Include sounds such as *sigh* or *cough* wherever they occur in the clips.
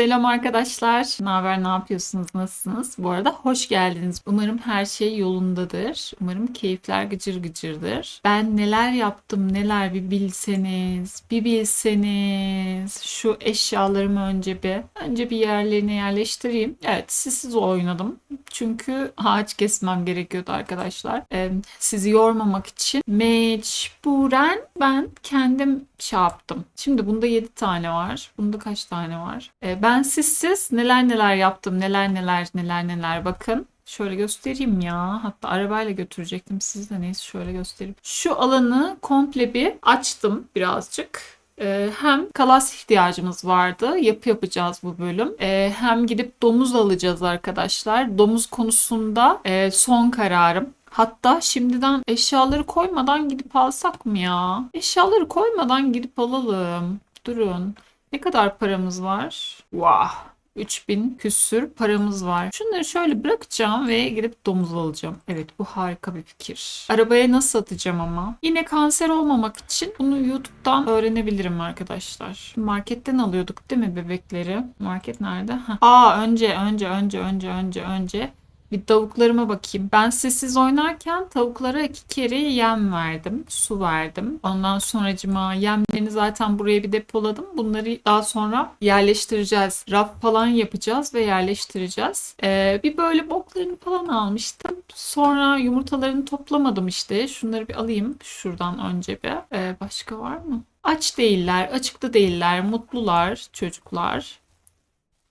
Selam arkadaşlar. Ne haber? Ne yapıyorsunuz? Nasılsınız? Bu arada hoş geldiniz. Umarım her şey yolundadır. Umarım keyifler gıcır gıcırdır. Ben neler yaptım, neler bir bilseniz, bir bilseniz. Şu eşyalarımı önce bir, önce bir yerlerine yerleştireyim. Evet, sessiz oynadım. Çünkü ağaç kesmem gerekiyordu arkadaşlar. Ee, sizi yormamak için mecburen ben kendim şey yaptım. Şimdi bunda 7 tane var. Bunda kaç tane var? Ee, ben sizsiz neler neler yaptım. Neler neler neler neler bakın. Şöyle göstereyim ya. Hatta arabayla götürecektim siz de neyse şöyle göstereyim. Şu alanı komple bir açtım birazcık. Ee, hem kalas ihtiyacımız vardı. Yapı yapacağız bu bölüm. Ee, hem gidip domuz alacağız arkadaşlar. Domuz konusunda e, son kararım. Hatta şimdiden eşyaları koymadan gidip alsak mı ya? Eşyaları koymadan gidip alalım. Durun. Ne kadar paramız var? Vah. 3000 küsür paramız var. Şunları şöyle bırakacağım ve gidip domuz alacağım. Evet bu harika bir fikir. Arabaya nasıl atacağım ama? Yine kanser olmamak için bunu YouTube'dan öğrenebilirim arkadaşlar. Marketten alıyorduk değil mi bebekleri? Market nerede? Heh. Aa önce önce önce önce önce önce bir tavuklarıma bakayım. Ben sessiz oynarken tavuklara iki kere yem verdim. Su verdim. Ondan sonracıma yemlerini zaten buraya bir depoladım. Bunları daha sonra yerleştireceğiz. Raf falan yapacağız ve yerleştireceğiz. Ee, bir böyle boklarını falan almıştım. Sonra yumurtalarını toplamadım işte. Şunları bir alayım şuradan önce bir. Ee, başka var mı? Aç değiller, açıkta değiller, mutlular çocuklar.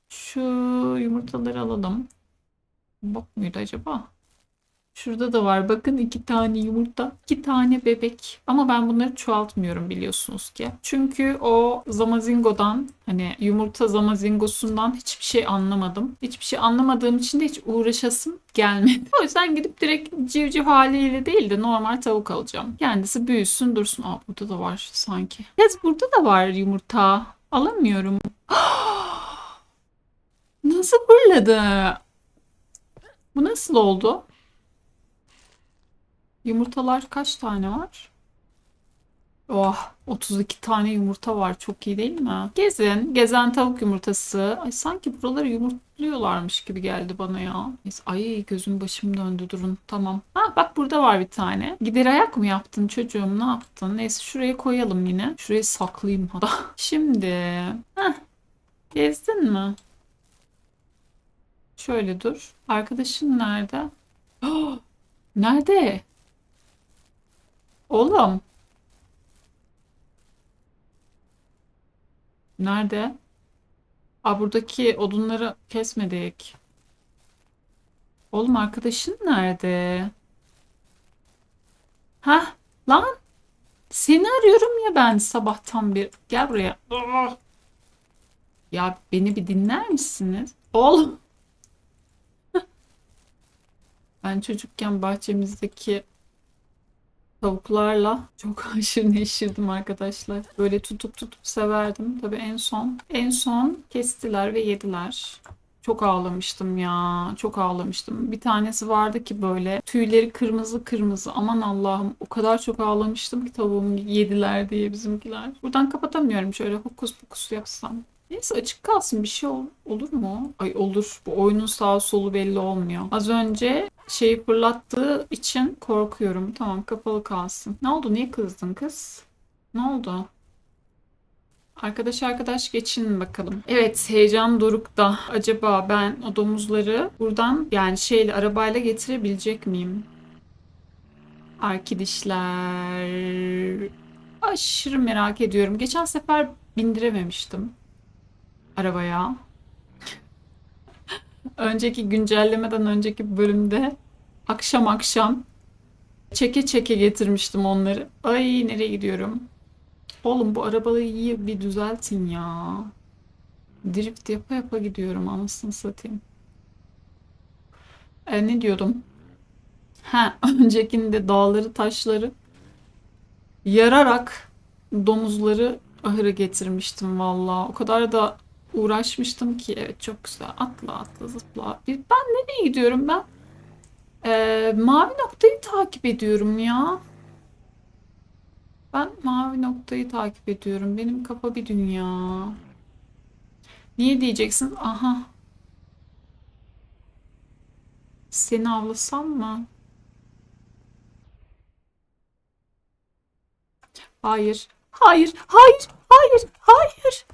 Şu yumurtaları alalım. Bok muydu acaba? Şurada da var. Bakın iki tane yumurta, iki tane bebek. Ama ben bunları çoğaltmıyorum biliyorsunuz ki. Çünkü o zamazingodan hani yumurta zamazingosundan hiçbir şey anlamadım. Hiçbir şey anlamadığım için de hiç uğraşasım gelmedi. *laughs* O yüzden gidip direkt civciv haliyle değil de normal tavuk alacağım. Kendisi büyüsün dursun. Aa burada da var sanki. Kez burada da var yumurta. Alamıyorum. *gasps* Nasıl fırladı? Bu nasıl oldu? Yumurtalar kaç tane var? Oh, 32 tane yumurta var. Çok iyi değil mi? Gezin. Gezen tavuk yumurtası. Ay sanki buraları yumurtluyorlarmış gibi geldi bana ya. Ay gözüm başım döndü durun. Tamam. Ha bak burada var bir tane. Gider ayak mı yaptın çocuğum? Ne yaptın? Neyse şuraya koyalım yine. Şuraya saklayayım hatta. *laughs* Şimdi. Heh. Gezdin mi? Şöyle dur. Arkadaşın nerede? *gasps* Nerede? Oğlum. Nerede? Aa buradaki odunları kesmedik. Oğlum arkadaşın nerede? Hah lan. Seni arıyorum ya ben sabahtan bir. Gel buraya. Ya beni bir dinler misiniz? Oğlum. Ben çocukken bahçemizdeki tavuklarla çok *laughs* aşırı neşirdim arkadaşlar. Böyle tutup tutup severdim. Tabii en son en son kestiler ve yediler. Çok ağlamıştım ya. Çok ağlamıştım. Bir tanesi vardı ki böyle tüyleri kırmızı kırmızı. Aman Allah'ım o kadar çok ağlamıştım ki tavuğumu yediler diye bizimkiler. Buradan kapatamıyorum şöyle hokus pokus yapsam. Neyse açık kalsın bir şey ol- olur mu? Ay olur. Bu oyunun sağ solu belli olmuyor. Az önce şeyi fırlattığı için korkuyorum. Tamam kapalı kalsın. Ne oldu? Niye kızdın kız? Ne oldu? Arkadaş arkadaş geçin bakalım. Evet heyecan dorukta. Acaba ben o domuzları buradan yani şeyle arabayla getirebilecek miyim? Arkadaşlar aşırı merak ediyorum. Geçen sefer bindirememiştim arabaya. Önceki güncellemeden önceki bölümde akşam akşam çeke çeke getirmiştim onları. Ay nereye gidiyorum? Oğlum bu arabayı iyi bir düzeltin ya. Drift yapa yapa gidiyorum anasını satayım. E, ne diyordum? Ha, *laughs* öncekinde dağları taşları yararak domuzları ahıra getirmiştim valla. O kadar da uğraşmıştım ki. Evet çok güzel. Atla atla zıpla. Ben nereye gidiyorum ben? Ee, mavi noktayı takip ediyorum ya? Ben mavi noktayı takip ediyorum. Benim kafa bir dünya. Niye diyeceksin? Aha. Seni avlasam mı? Hayır. Hayır. Hayır. Hayır. Hayır.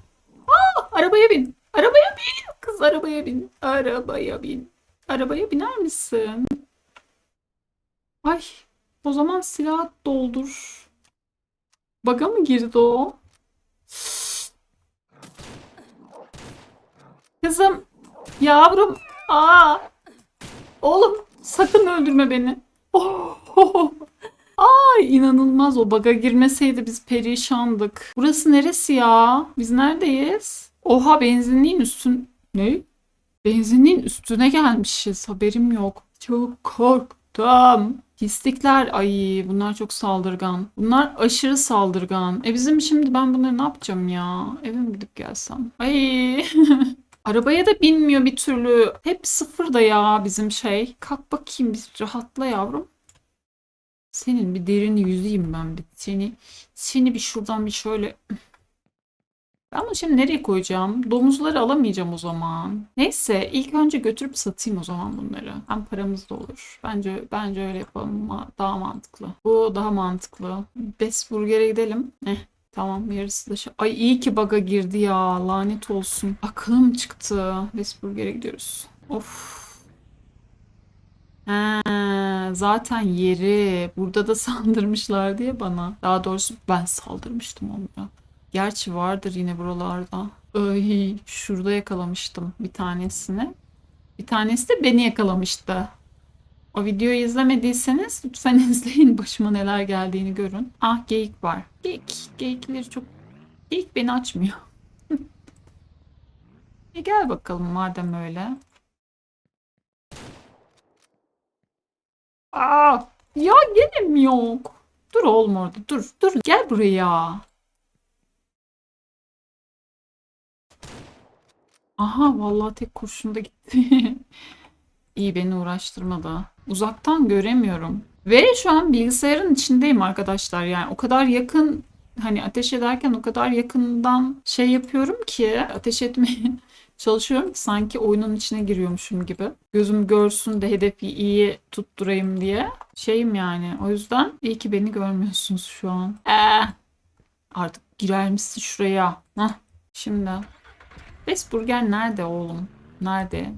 Arabaya bin. Arabaya bin. Kız arabaya bin. Arabaya bin. Arabaya biner misin? Ay. O zaman silah doldur. Baga mı girdi o? Kızım. Yavrum. Aa. Oğlum sakın öldürme beni. Oh. *laughs* Ay inanılmaz o baga girmeseydi biz perişandık. Burası neresi ya? Biz neredeyiz? Oha benzinliğin üstün... Ne? Benzinliğin üstüne gelmişiz. Haberim yok. Çok korktum. Pislikler. Ay bunlar çok saldırgan. Bunlar aşırı saldırgan. E bizim şimdi ben bunları ne yapacağım ya? Eve mi gidip gelsem? Ay. *laughs* Arabaya da binmiyor bir türlü. Hep sıfırda ya bizim şey. Kalk bakayım bir rahatla yavrum. Senin bir derini yüzeyim ben bir. Seni seni bir şuradan bir şöyle ben bunu şimdi nereye koyacağım? Domuzları alamayacağım o zaman. Neyse ilk önce götürüp satayım o zaman bunları. Hem paramız da olur. Bence bence öyle yapalım. Daha mantıklı. Bu daha mantıklı. Best Burger'e gidelim. Eh Tamam yarısı da şey. Ay iyi ki baga girdi ya. Lanet olsun. Aklım çıktı. Best Burger'e gidiyoruz. Of. Ha, zaten yeri. Burada da *laughs* saldırmışlar diye bana. Daha doğrusu ben saldırmıştım onlara. Gerçi vardır yine buralarda. Ay, şurada yakalamıştım bir tanesini. Bir tanesi de beni yakalamıştı. O videoyu izlemediyseniz lütfen *laughs* izleyin. Başıma neler geldiğini görün. Ah geyik var. Geyik. Geyikleri çok... Geyik beni açmıyor. *laughs* e gel bakalım madem öyle. Aa, ya gene mi yok? Dur oğlum orada dur. Dur gel buraya. Aha vallahi tek kurşunda gitti. *laughs* İyi beni uğraştırmadı. Uzaktan göremiyorum. Ve şu an bilgisayarın içindeyim arkadaşlar. Yani o kadar yakın hani ateş ederken o kadar yakından şey yapıyorum ki ateş etmeye *laughs* çalışıyorum ki sanki oyunun içine giriyormuşum gibi. Gözüm görsün de hedefi iyi tutturayım diye. Şeyim yani. O yüzden iyi ki beni görmüyorsunuz şu an. Ee, artık girer misin şuraya? Hah, şimdi. Best Burger nerede oğlum? Nerede?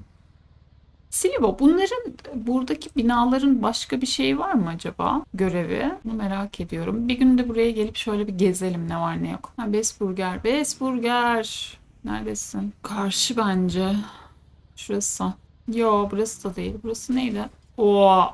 Silvo bunların buradaki binaların başka bir şeyi var mı acaba? Görevi. Bunu merak ediyorum. Bir gün de buraya gelip şöyle bir gezelim ne var ne yok. Ha, Best Burger. Best Burger. Neredesin? Karşı bence. Şurası. Yo burası da değil. Burası neydi? Oo.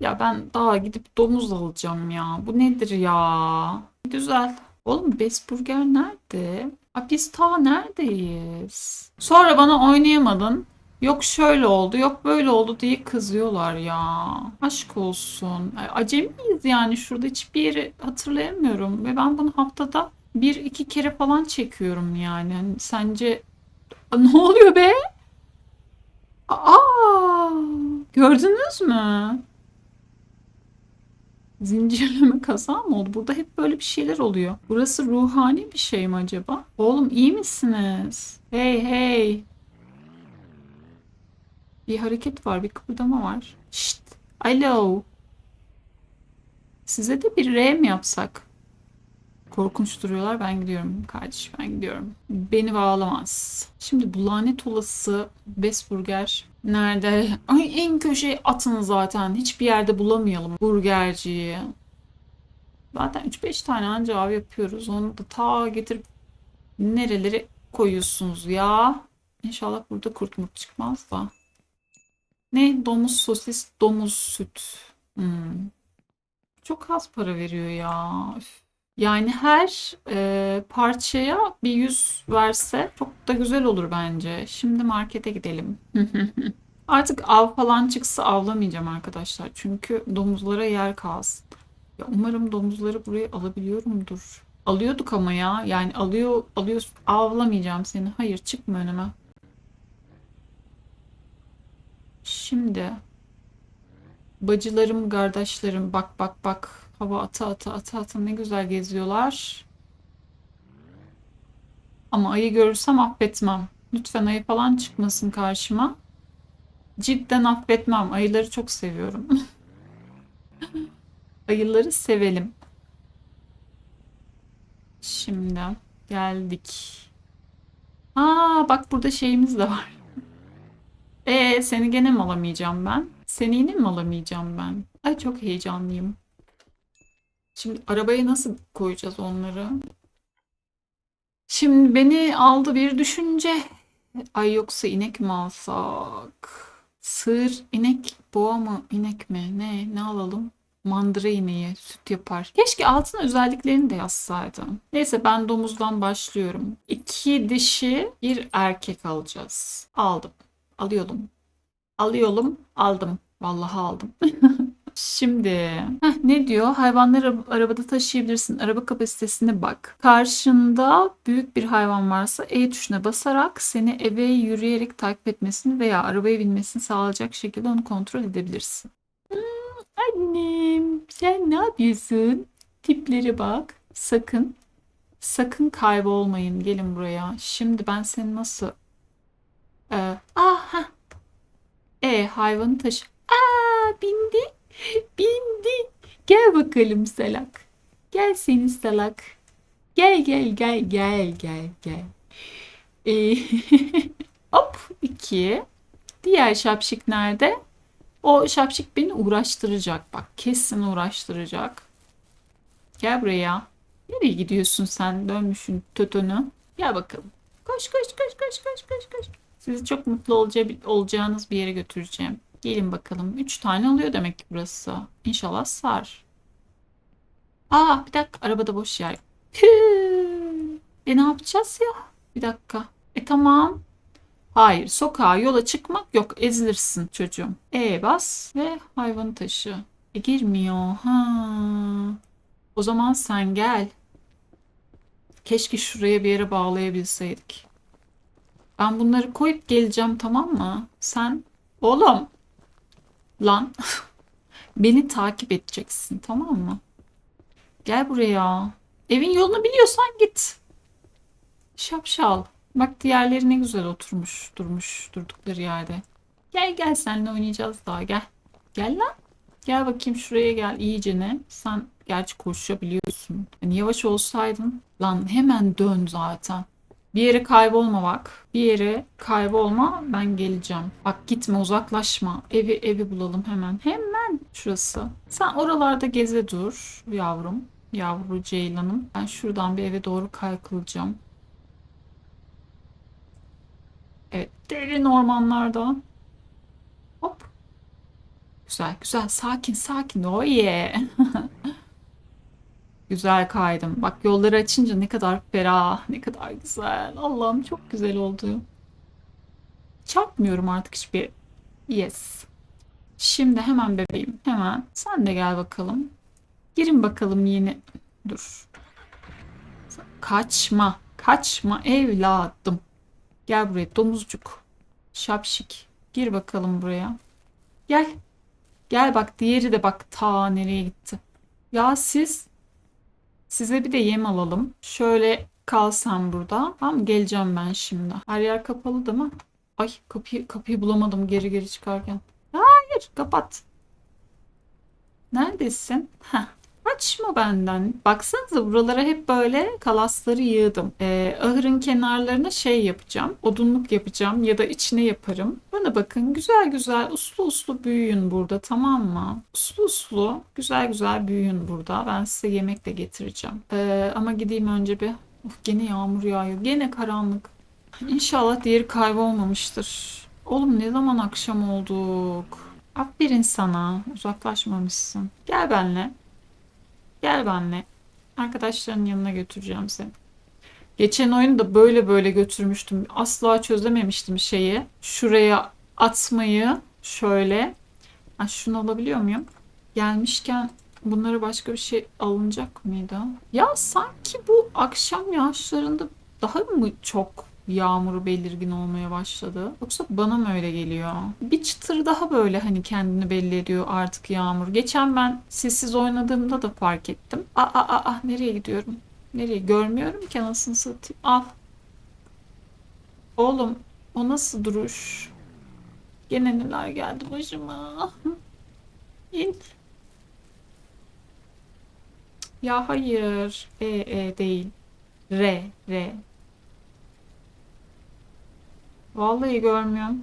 Ya ben daha gidip domuz alacağım ya. Bu nedir ya? Güzel. Oğlum Best Burger nerede? Aa, biz ta neredeyiz? Sonra bana oynayamadın. Yok şöyle oldu, yok böyle oldu diye kızıyorlar ya. Aşk olsun. Ay, Acemi miyiz yani? Şurada hiçbir yeri hatırlayamıyorum. Ve ben bunu haftada bir iki kere falan çekiyorum yani. Hani sence *laughs* ne oluyor be? Aa, gördünüz mü? Zincirleme kaza mı oldu? Burada hep böyle bir şeyler oluyor. Burası ruhani bir şey mi acaba? Oğlum iyi misiniz? Hey hey. Bir hareket var, bir kıpırdama var. Şşt. Alo. Size de bir R mi yapsak? Korkunç duruyorlar. Ben gidiyorum kardeş. Ben gidiyorum. Beni bağlamaz. Şimdi bu lanet olası Vesburger nerede? Ay en köşeye atın zaten. Hiçbir yerde bulamayalım burgerciyi. Zaten 3-5 tane anca av yapıyoruz. Onu da ta getirip nereleri koyuyorsunuz ya? İnşallah burada kurt murt çıkmaz da. Ne? Domuz sosis, domuz süt. Hmm. Çok az para veriyor ya. Üf. Yani her e, parçaya bir yüz verse çok da güzel olur bence. Şimdi markete gidelim. *laughs* Artık av falan çıksa avlamayacağım arkadaşlar. Çünkü domuzlara yer kalsın. Ya umarım domuzları buraya alabiliyorumdur. Alıyorduk ama ya. Yani alıyor alıyor avlamayacağım seni. Hayır çıkma önüme. Şimdi Bacılarım, kardeşlerim bak bak bak. Hava ata ata ata ata ne güzel geziyorlar. Ama ayı görürsem affetmem. Lütfen ayı falan çıkmasın karşıma. Cidden affetmem. Ayıları çok seviyorum. *laughs* Ayıları sevelim. Şimdi geldik. Aa bak burada şeyimiz de var. *laughs* E seni gene mi alamayacağım ben? Seni yine mi alamayacağım ben? Ay çok heyecanlıyım. Şimdi arabaya nasıl koyacağız onları? Şimdi beni aldı bir düşünce. Ay yoksa inek mi alsak? Sığır, inek, boğa mı, inek mi? Ne, ne alalım? Mandıra ineği, süt yapar. Keşke altına özelliklerini de yazsaydım. Neyse ben domuzdan başlıyorum. İki dişi, bir erkek alacağız. Aldım. Alıyorum. Alıyorum, aldım. Vallahi aldım. *laughs* Şimdi heh, ne diyor? Hayvanları arabada taşıyabilirsin. Araba kapasitesine bak. Karşında büyük bir hayvan varsa E tuşuna basarak seni eve yürüyerek takip etmesini veya arabaya binmesini sağlayacak şekilde onu kontrol edebilirsin. Hmm, annem sen ne yapıyorsun? Tiplere bak. Sakın sakın kaybolmayın. Gelin buraya. Şimdi ben seni nasıl ee, ah. E hayvanı taşı. Aa bindi. *laughs* Bindi. Gel bakalım salak. Gel seni salak. Gel gel gel gel gel gel. Ee, *laughs* hop iki. Diğer şapşik nerede? O şapşik beni uğraştıracak bak. Kesin uğraştıracak. Gel buraya. Nereye gidiyorsun sen? Dönmüşsün tötönü. Gel bakalım. Koş koş koş koş koş koş koş. Sizi çok mutlu olacağı, olacağınız bir yere götüreceğim. Gelin bakalım. Üç tane oluyor demek ki burası. İnşallah sar. Aa bir dakika arabada boş yer. E ne yapacağız ya? Bir dakika. E tamam. Hayır sokağa yola çıkmak yok ezilirsin çocuğum. E bas ve hayvanı taşı. E girmiyor. Ha. O zaman sen gel. Keşke şuraya bir yere bağlayabilseydik. Ben bunları koyup geleceğim tamam mı? Sen oğlum lan *laughs* beni takip edeceksin tamam mı? Gel buraya. Evin yolunu biliyorsan git. Şapşal. Bak diğerleri ne güzel oturmuş, durmuş durdukları yerde. Gel gel seninle oynayacağız daha gel. Gel lan. Gel bakayım şuraya gel iyice ne? Sen gerçi koşabiliyorsun. Hani yavaş olsaydın lan hemen dön zaten. Bir yere kaybolma bak. Bir yere kaybolma ben geleceğim. Bak gitme uzaklaşma. Evi evi bulalım hemen. Hemen şurası. Sen oralarda geze dur yavrum. Yavru ceylanım. Ben şuradan bir eve doğru kaykılacağım. Evet derin ormanlarda. Hop. Güzel güzel sakin sakin. Oh yeah. *laughs* Güzel kaydım. Bak yolları açınca ne kadar ferah, ne kadar güzel. Allah'ım çok güzel oldu. Çarpmıyorum artık hiçbir. Yes. Şimdi hemen bebeğim. Hemen. Sen de gel bakalım. Girin bakalım yeni. Dur. Kaçma. Kaçma evladım. Gel buraya domuzcuk. Şapşik. Gir bakalım buraya. Gel. Gel bak diğeri de bak ta nereye gitti. Ya siz Size bir de yem alalım. Şöyle kalsam burada. Tamam geleceğim ben şimdi. Her yer kapalı değil mi? Ay kapıyı, kapıyı bulamadım geri geri çıkarken. Hayır kapat. Neredesin? Heh. Açma benden. Baksanıza buralara hep böyle kalasları yığdım. Ee, ahırın kenarlarına şey yapacağım. Odunluk yapacağım ya da içine yaparım. Bana bakın güzel güzel uslu uslu büyüyün burada tamam mı? Uslu uslu güzel güzel büyüyün burada. Ben size yemek de getireceğim. Ee, ama gideyim önce bir. Of, gene yağmur yağıyor. Gene karanlık. İnşallah diğeri kaybolmamıştır. Oğlum ne zaman akşam olduk? Aferin sana. Uzaklaşmamışsın. Gel benle. Gel benle. Arkadaşların yanına götüreceğim seni. Geçen oyunu da böyle böyle götürmüştüm. Asla çözememiştim şeyi. Şuraya atmayı şöyle. Ha, şunu alabiliyor muyum? Gelmişken bunları başka bir şey alınacak mıydı? Ya sanki bu akşam yağışlarında daha mı çok yağmuru belirgin olmaya başladı. Yoksa bana mı öyle geliyor? Bir çıtır daha böyle hani kendini belli ediyor artık yağmur. Geçen ben sessiz oynadığımda da fark ettim. Aa aa aa nereye gidiyorum? Nereye? Görmüyorum ki anasını satayım. Al. Oğlum o nasıl duruş? Gene neler geldi başıma. *laughs* İn. Ya hayır. E e değil. R R. Vallahi görmüyorum.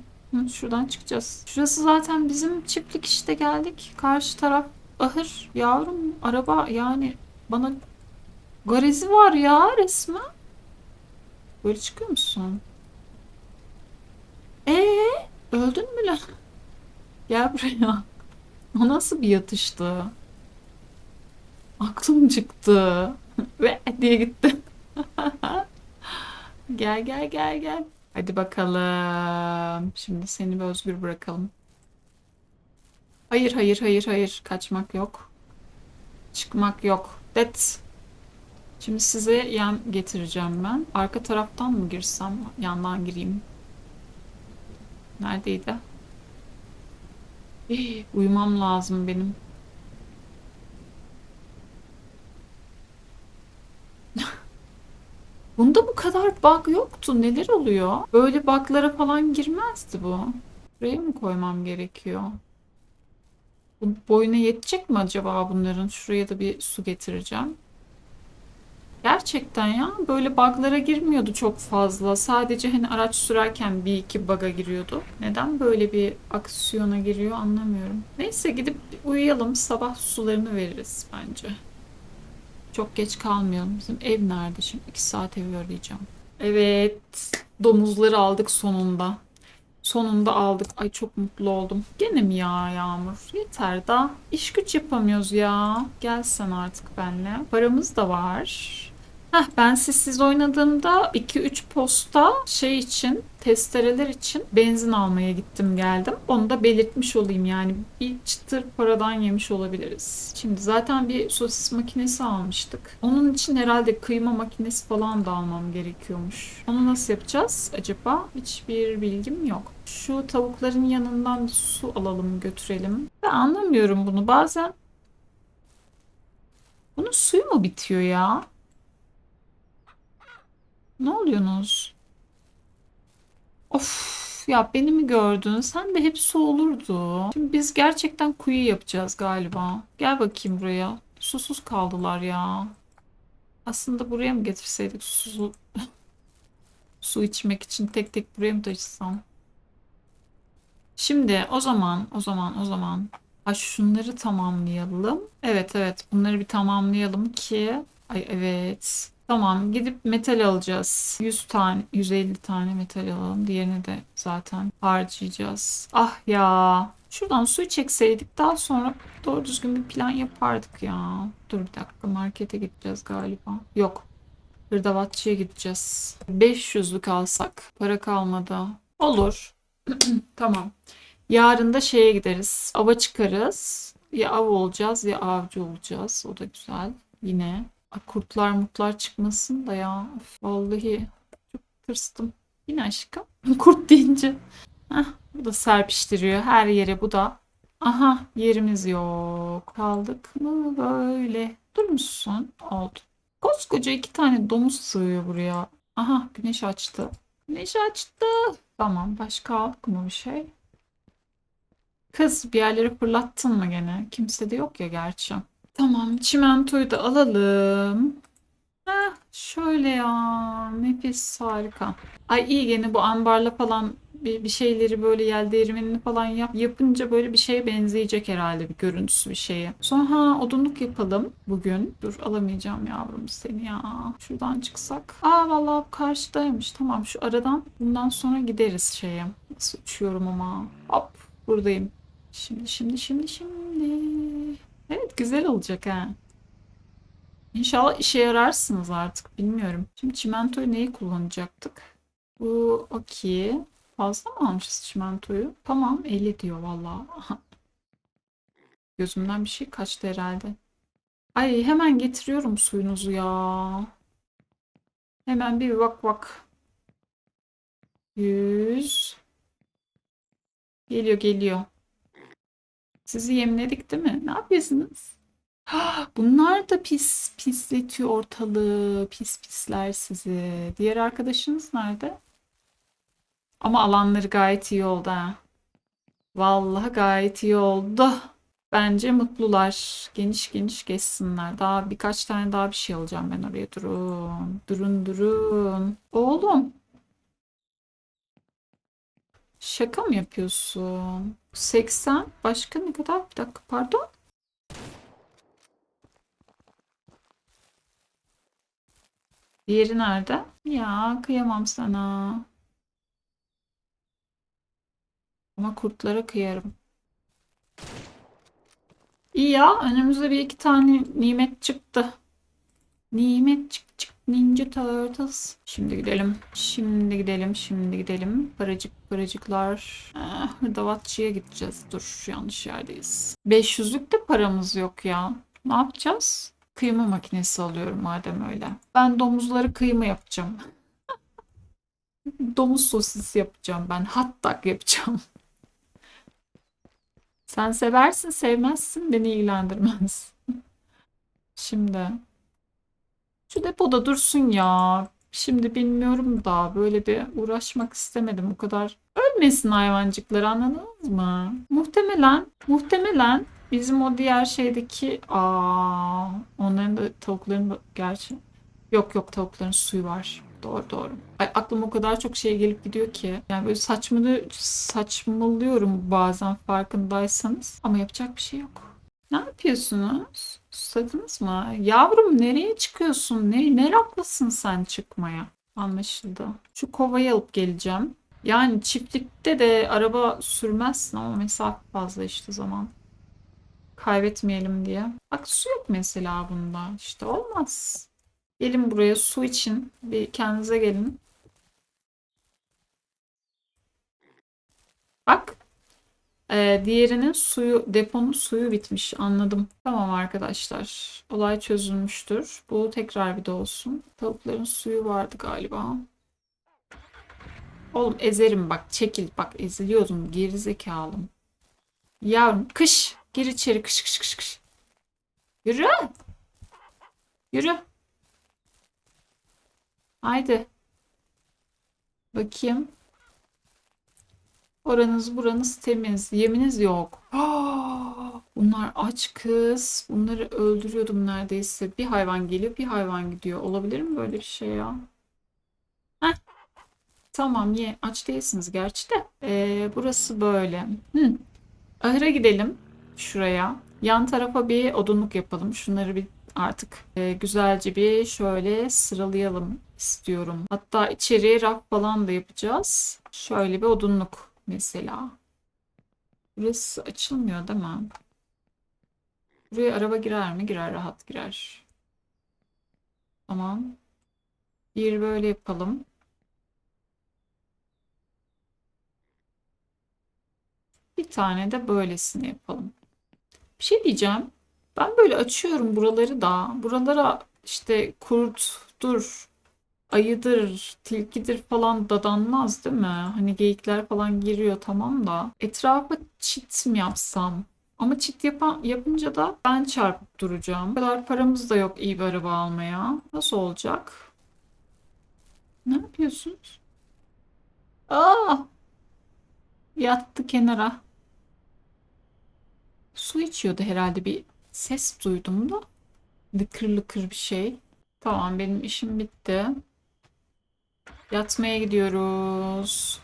Şuradan çıkacağız. Şurası zaten bizim çiftlik işte geldik. Karşı taraf ahır. Yavrum araba yani bana garezi var ya resmen. Böyle çıkıyor musun? Ee, öldün mü lan? Gel buraya. O nasıl bir yatıştı? Aklım çıktı. *laughs* Ve diye gitti. *laughs* Gel gel gel gel. Hadi bakalım. Şimdi seni bir özgür bırakalım. Hayır hayır hayır hayır. Kaçmak yok. Çıkmak yok. That's. Şimdi size yem getireceğim ben. Arka taraftan mı girsem? Yandan gireyim. Neredeydi? Uyumam lazım benim. Bunda bu kadar bug yoktu. Neler oluyor? Böyle bug'lara falan girmezdi bu. Buraya mı koymam gerekiyor? Bu boyuna yetecek mi acaba bunların? Şuraya da bir su getireceğim. Gerçekten ya böyle bug'lara girmiyordu çok fazla. Sadece hani araç sürerken bir iki bug'a giriyordu. Neden böyle bir aksiyona giriyor anlamıyorum. Neyse gidip uyuyalım. Sabah sularını veririz bence. Çok geç kalmayalım. Bizim ev nerede şimdi? 2 saat evi arayacağım. Evet. Domuzları aldık sonunda. Sonunda aldık. Ay çok mutlu oldum. Gene mi ya Yağmur? Yeter da. İş güç yapamıyoruz ya. Gelsen artık benle. Paramız da var. Heh, ben sessiz oynadığımda 2-3 posta şey için, testereler için benzin almaya gittim geldim. Onu da belirtmiş olayım yani bir çıtır paradan yemiş olabiliriz. Şimdi zaten bir sosis makinesi almıştık. Onun için herhalde kıyma makinesi falan da almam gerekiyormuş. Onu nasıl yapacağız acaba? Hiçbir bilgim yok. Şu tavukların yanından bir su alalım götürelim. Ben anlamıyorum bunu. Bazen bunun suyu mu bitiyor ya? Ne oluyorsunuz? Of ya beni mi gördün? Sen de hep su olurdu. Şimdi biz gerçekten kuyu yapacağız galiba. Gel bakayım buraya. Susuz kaldılar ya. Aslında buraya mı getirseydik su, *laughs* su içmek için tek tek buraya mı taşısam? Şimdi o zaman o zaman o zaman Ay şunları tamamlayalım. Evet evet bunları bir tamamlayalım ki Ay evet Tamam gidip metal alacağız. 100 tane 150 tane metal alalım. Diğerini de zaten harcayacağız. Ah ya. Şuradan suyu çekseydik daha sonra doğru düzgün bir plan yapardık ya. Dur bir dakika markete gideceğiz galiba. Yok. Hırdavatçıya gideceğiz. 500'lük alsak. Para kalmadı. Olur. *clears throat* Tamam. Yarın da şeye gideriz. Ava çıkarız. Ya av olacağız ya avcı olacağız. O da güzel. Yine. Kurtlar mutlar çıkmasın da ya. Üf, vallahi çok tırstım. Yine aşkım. *laughs* Kurt deyince. Heh, bu da serpiştiriyor her yere bu da. Aha yerimiz yok. Kaldık mı böyle? Durmuşsun. Oldu. Koskoca iki tane domuz sığıyor buraya. Aha güneş açtı. Güneş açtı. Tamam başka aldık mı bir şey? Kız bir yerlere fırlattın mı gene? Kimse de yok ya gerçi. Tamam, çimentoyu da alalım. Heh, şöyle ya. Nefis, harika. Ay iyi gene bu ambarla falan bir, bir şeyleri böyle yel değirmenini falan yap, yapınca böyle bir şeye benzeyecek herhalde bir görüntüsü bir şeye. Sonra ha odunluk yapalım bugün. Dur alamayacağım yavrum seni ya. Şuradan çıksak. Aa vallahi karşıdaymış. Tamam şu aradan bundan sonra gideriz şeye. Nasıl uçuyorum ama. Hop buradayım. Şimdi şimdi şimdi şimdi. Evet güzel olacak ha. İnşallah işe yararsınız artık. Bilmiyorum. Şimdi çimentoyu neyi kullanacaktık? Bu okey. Fazla mı almışız çimentoyu? Tamam 50 diyor valla. *laughs* Gözümden bir şey kaçtı herhalde. Ay hemen getiriyorum suyunuzu ya. Hemen bir vak vak. 100. Geliyor geliyor. Sizi yemledik değil mi? Ne yapıyorsunuz? *gasps* Bunlar da pis pisletiyor ortalığı. Pis pisler sizi. Diğer arkadaşınız nerede? Ama alanları gayet iyi oldu ha. Vallahi gayet iyi oldu. Bence mutlular. Geniş geniş geçsinler. Daha birkaç tane daha bir şey alacağım ben oraya. Durun. Durun durun. Oğlum. Şaka mı yapıyorsun? 80. Başka ne kadar? Bir dakika pardon. Diğeri nerede? Ya kıyamam sana. Ama kurtlara kıyarım. İyi ya önümüzde bir iki tane nimet çıktı. Nimet çık çık Ninja Turtles. Şimdi gidelim. Şimdi gidelim. Şimdi gidelim. Paracık paracıklar. Ah, hırdavatçıya gideceğiz. Dur yanlış yerdeyiz. 500'lük de paramız yok ya. Ne yapacağız? Kıyma makinesi alıyorum madem öyle. Ben domuzları kıyma yapacağım. *laughs* Domuz sosis yapacağım ben. Hot dog yapacağım. Sen seversin, sevmezsin, beni ilgilendirmez. *laughs* Şimdi şu depoda dursun ya. Şimdi bilmiyorum da böyle bir uğraşmak istemedim. O kadar ölmesin hayvancıklar anladınız mı? Muhtemelen, muhtemelen bizim o diğer şeydeki aa onların da tavukların da gerçi yok yok tavukların suyu var. Doğru doğru. Ay, aklıma o kadar çok şey gelip gidiyor ki. Yani böyle saçmalı, saçmalıyorum bazen farkındaysanız. Ama yapacak bir şey yok. Ne yapıyorsunuz? Susadınız mı? Yavrum nereye çıkıyorsun? Ne meraklısın sen çıkmaya? Anlaşıldı. Şu kovayı alıp geleceğim. Yani çiftlikte de araba sürmezsin ama mesafe fazla işte zaman. Kaybetmeyelim diye. Bak su yok mesela bunda. İşte olmaz. Gelin buraya su için. Bir kendinize gelin. Bak. Ee, diğerinin suyu, deponun suyu bitmiş. Anladım. Tamam arkadaşlar. Olay çözülmüştür. Bu tekrar bir de olsun. Tavukların suyu vardı galiba. Oğlum ezerim bak. Çekil. Bak eziliyordum. Geri zekalım. Yavrum kış. Gir içeri. Kış kış kış kış. Yürü. Yürü. Haydi. Bakayım. Oranız buranız temiz. Yeminiz yok. *gasps* Bunlar aç kız. Bunları öldürüyordum neredeyse. Bir hayvan geliyor, bir hayvan gidiyor. Olabilir mi böyle bir şey ya? Heh, tamam ye. Aç değilsiniz gerçi de. Ee, burası böyle. Hı. Ahıra gidelim. Şuraya. Yan tarafa bir odunluk yapalım. Şunları bir artık e, güzelce bir şöyle sıralayalım istiyorum. Hatta içeriye raf falan da yapacağız. Şöyle bir odunluk mesela. Burası açılmıyor değil mi? Buraya araba girer mi? Girer, rahat girer. Tamam. Bir böyle yapalım. Bir tane de böylesini yapalım. Bir şey diyeceğim. Ben böyle açıyorum buraları da. Buralara işte kurttur, ayıdır, tilkidir falan dadanmaz değil mi? Hani geyikler falan giriyor tamam da. Etrafa çit mi yapsam? Ama çit yapan, yapınca da ben çarpıp duracağım. O kadar paramız da yok iyi bir araba almaya. Nasıl olacak? Ne yapıyorsunuz? Aa! Yattı kenara. Su içiyordu herhalde bir ses duydum da. Lıkır lıkır bir şey. Tamam benim işim bitti. Yatmaya gidiyoruz.